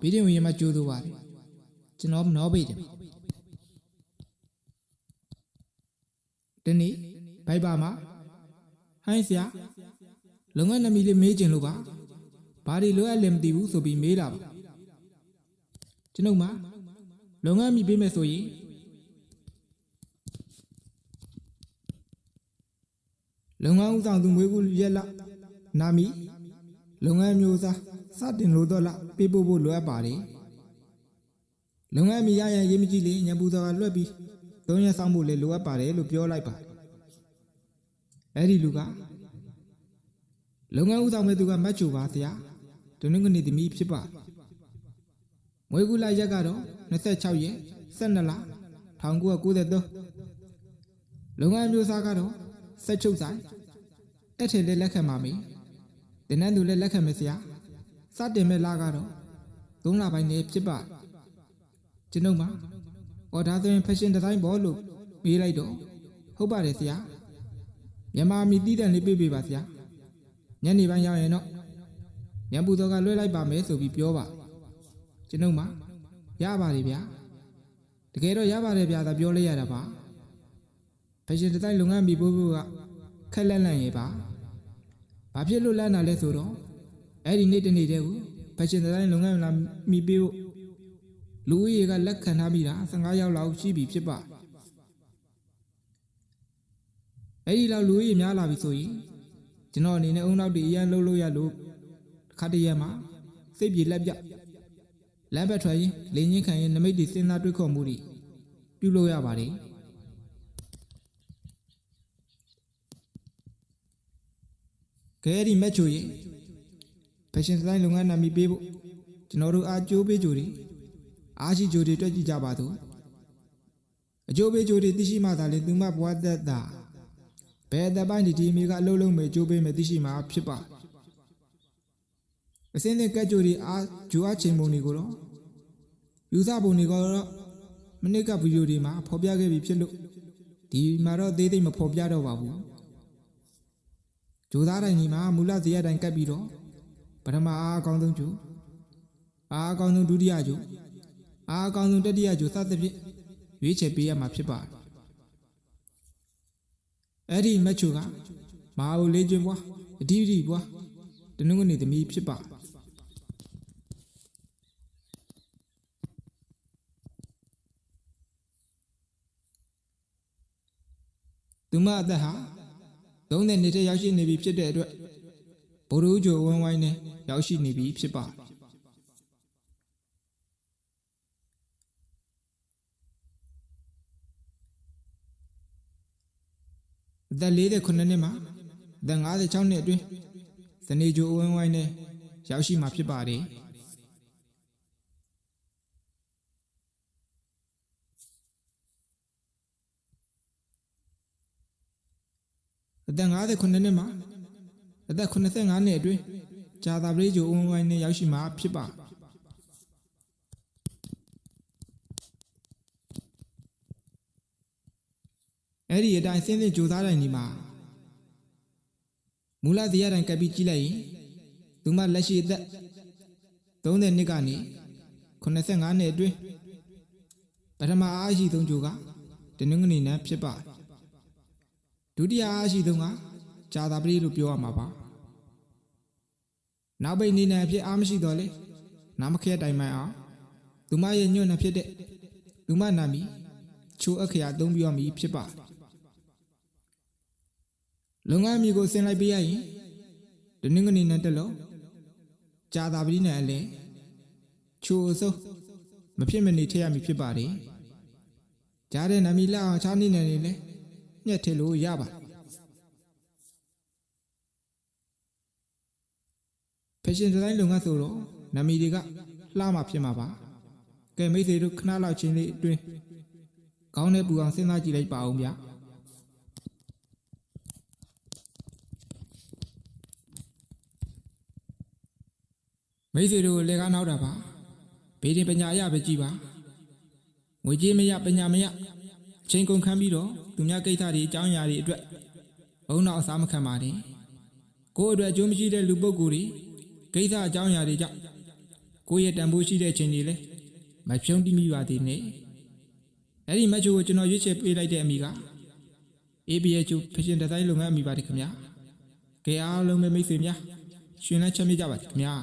ဘေးတင်ဝင်ရမှကြိုးဆိုပါတယ်ကျွန်တော်နောပိတ်တယ်ဒီနေ့ဘိုက်ပါမှာဟိုင်းဆရာလုံငန်းနမီလေးမေးချင်လို့ပါဘာတွေလိုအပ်လဲမသိဘူးဆိုပြီးမေးတာပါကျွန်ုပ်မှာလုံငန်းမိပေးမယ်ဆိုရင်လုံငန်းဥဆောင်သူမွေးကူရက်လာနာမီလုံငန်းမျိုးစား စတင်လို့တော့လားပေးပို့ဖို့လိုအပ်ပါတယ်လုံငန်းမီရရရေးမကြည့်လေညံပူစောကလွှတ်ပြီးသုံးရက်ဆောင်ဖို့လေလိုအပ်ပါတယ်လို့ပြောလိုက်ပါအဲ့ဒီလူကလုံငန်းဥဆောင်မဲ့သူကမတ်ချိုပါဆရာဒုနုကနေသမီးဖြစ်ပါမွေးကူလာရက်ကတော့26ရက်12လ1993လုံငန်းမျိုးစားကတော့ဆက်ချုပ်ဆိုင်အဲ့ထဲလေးလက်ခံပါမေတင်းနန်းသူလည်းလက်ခံမယ်ဆရာစ တင်မဲ့လာကတော့3လပိုင်းနေဖြစ်ပါကျွန်ုပ်မှာအော်ဒါဆိုရင် fashion design ဘောလို့ပြေးလိုက်တော့ဟုတ်ပါတယ်ဆရာမြန်မာမီတီးတန်လေးပြေးပေးပါဆရာညနေပိုင်းရောက်ရင်တော့ညပူတော်ကလွှဲလိုက်ပါမယ်ဆိုပြီးပြောပါကျွန်ုပ်မှာရပါတယ်ဗျာတကယ်တော့ရပါတယ်ဗျာသာပြောလိုက်ရတာပါ fashion design လုပ်ငန်းမီပို့ဖို့ကခက်လက်လန့်ရဲ့ပါဘာဖြစ်လို့လန့်တာလဲဆိုတော့ အဲ့ဒီနေ့တနေ့တည်းကို fashion design လုပ်ငန်းလာမီပေးဖို့လူဦးရေကလက်ခံထားပြီးတာ15ရောက်လောက်ရှိပြီဖြစ်ပါအဲ့ဒီလောက်လူဦးရေများလာပြီဆိုရင်ကျွန်တော်အနေနဲ့အုံနောက်တည်းအရန်လှုပ်လို့ရလို့တစ်ခါတည်းရမှာစိတ်ပြေလက်ပြလမ်းဘက်ထွက်ရင်လင်းချင်းခံရင်နမိတ်တွေစဉ်းစားတွေးခေါ်မှုတွေပြုလုပ်ရပါတယ်ကဲဒီမက်ချိုရေ fashion design လုပ်ငန်းနာမည်ပေးဖို့ကျွန်တော်တို့အားကြိုးပေးကြိုတွေအားရှိကြိုတွေတွက်ကြည့်ကြပါစို့အကျိုးပေးကြိုတွေသိရှိမှသာလေသူမဘဝသက်တာဘယ်အသက်ပိုင်းဒီဒီအမေကအလုပ်လုပ်မယ်ကြိုးပေးမယ်သိရှိမှာဖြစ်ပါအစင်းတဲ့ကက်ကြိုတွေအားဂျူအားချိန်ပုံတွေကိုတော့ယူဆပုံတွေကတော့မနစ်ကဗီဒီယိုတွေမှာဖော်ပြခဲ့ပြီးဖြစ်လို့ဒီမှာတော့သေးသေးမဖော်ပြတော့ပါဘူးဂျိုသားတိုင်းဒီမှာမူလဇေယျတိုင်းကပ်ပြီးတော့ ပထမအားအကောင်းဆုံးဂျိုအားအကောင်းဆုံးဒုတိယဂျိုအားအကောင်းဆုံးတတိယဂျိုစသဖြင့်ရွေးချယ်ပေးရမှာဖြစ်ပါတယ်အဲ့ဒီမက်ချိုကမဟာဘူလေးကျွန်းဘွားအဒီဒီဘွားတနုငနေသမီးဖြစ်ပါသူမအသက်ဟာသုံးတဲ့နှစ်တည်းရောက်ရှိနေပြီဖြစ်တဲ့အတွက် ဘိုလ်ရူးဂျိုဝန်းဝိုင်းနဲ့ရောက်ရှိနေပြီဖြစ်ပါအသက်49နှစ်မှာအသက်56နှစ်အတွင်းဇနေဂျိုဝန်းဝိုင်းနဲ့ရောက်ရှိမှာဖြစ်ပါတယ်အသက်59နှစ်မှာ အသက်85နှစ်အတွင်းဂျာသာပရိဂျိုအွန်လိုင်းနဲ့ရောက်ရှိမှာဖြစ်ပါအဲ့ဒီအတိုင်းစင်းစင်းကြိုးစားတိုင်းဒီမှာမူလဇေယျတိုင်းကပ်ပြီးကြည့်လိုက်ရင်သူမလက်ရှိအသက်30နှစ်ကနေ85နှစ်အတွင်းပထမအားရှိဆုံးဂျိုကတနင်္ဂနွေနေ့ဖြစ်ပါဒုတိယအားရှိဆုံးကဂျာသာပရိလို့ပြောရမှာပါ နောက်ပိတ်နေနေဖြစ်အားမရှိတော့လေနာမခဲတိုင်မှန်အောင်သူမရဲ့ညွန့်နှဖြစ်တဲ့သူမနာမီချိုးအခရာအသုံးပြရမည်ဖြစ်ပါလုပ်ငန်းမျိုးကိုဆင်လိုက်ပေးရရင်ဒီနေ့ကနေနဲ့တက်လို့ကြာသာပတိနဲ့အလဲချိုးအစိုးမဖြစ်မနေထည့်ရမည်ဖြစ်ပါတယ်ကြားတဲ့နာမီလောက်အောင်ချားနေနေလေညှက်ထည့်လို့ရပါ fashion design လုပ်ငန်းဆိုတော့နာမည်တွေကလှမှဖြစ်မှာပါကဲမိတ်ဆွေတို့ခဏလောက်ချင်းလေးအတွင်းကောင်းတဲ့ပူအောင်စဉ်းစားကြည့်လိုက်ပါဦးဗျာမိတ်ဆွေတို့လက်ကားနောက်တာပါဘေးတင်ပညာရပဲကြည်ပါငွေကြေးမရပညာမရအချိန်ကုန်ခံပြီးတော့သူများကိစ္စတွေအကြောင်းအရာတွေအတွက်ဘုံတော့အစားမခံပါနဲ့ကိုယ့်အတွက်အကျိုးမရှိတဲ့လူပုဂ္ဂိုလ်တွေ ကိစ္စအကြောင်းအရာတွေကြောင့်ကိုယ့်ရဲ့တန်ဖိုးရှိတဲ့အချိန်ကြီးလဲမဖြုံးတိမိပါသေးနဲ့အဲ့ဒီမက်ချိုကိုကျွန်တော်ရွေးချယ်ပေးလိုက်တဲ့အမိက ABH ဖရှင်ဒီဇိုင်းလုပ်ငန်းအမိပါတယ်ခင်ဗျာကဲအားလုံးပဲမိတ်ဆွေများရှင်လန်းချမ်းမြေ့ကြပါစေခင်ဗျာ